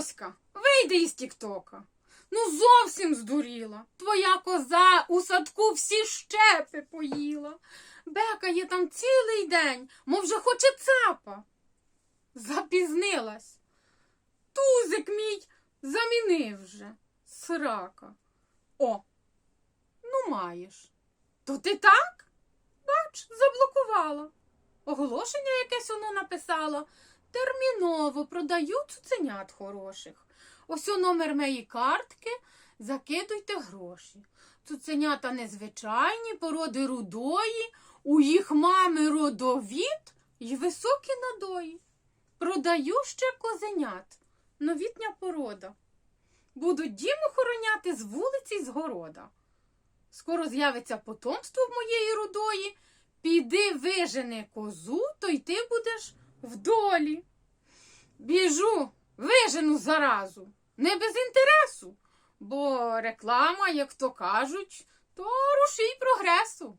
Тоська, вийди із Тіктока. Ну зовсім здуріла. Твоя коза у садку всі щепи поїла. Бекає там цілий день, мов вже хоче цапа. Запізнилась. Тузик мій замінив вже. Срака. О, ну маєш. То ти так? Бач, заблокувала. Оголошення якесь воно написало. Терміново продаю цуценят хороших. Ось о номер моєї картки. Закидуйте гроші. Цуценята незвичайні, породи рудої, у їх мами родовід і високі надої. Продаю ще козенят. Новітня порода. Будуть дім охороняти з вулиці й з города. Скоро з'явиться потомство в моєї рудої. Піди вижени козу, то й ти будеш в долі. Біжу, вижену заразу, не без інтересу, бо реклама, як то кажуть, то рушій прогресу.